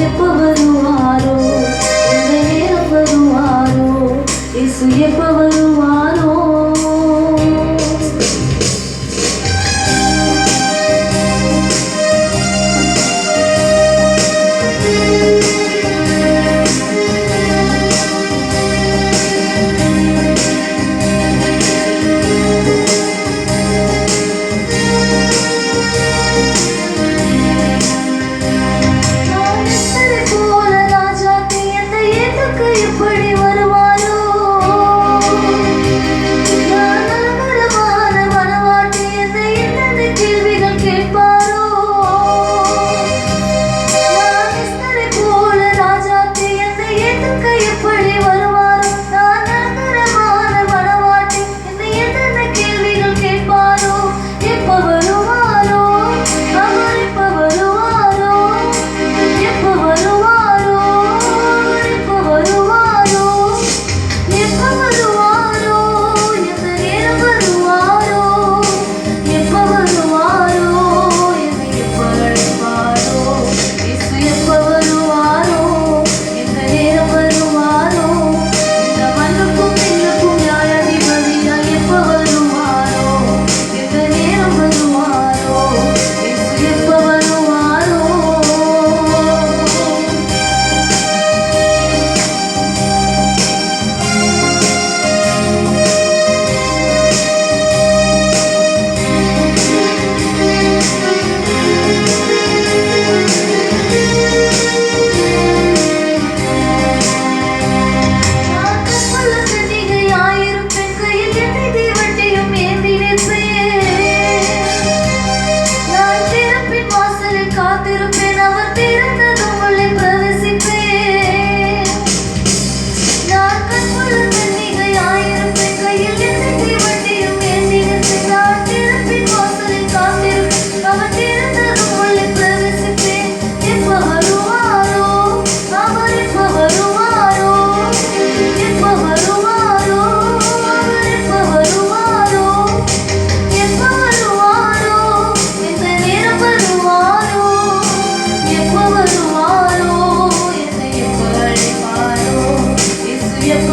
ఎప్పవరు వారు ఎవరు వారు ఇసు ఎప్పవరు వారు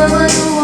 Never knew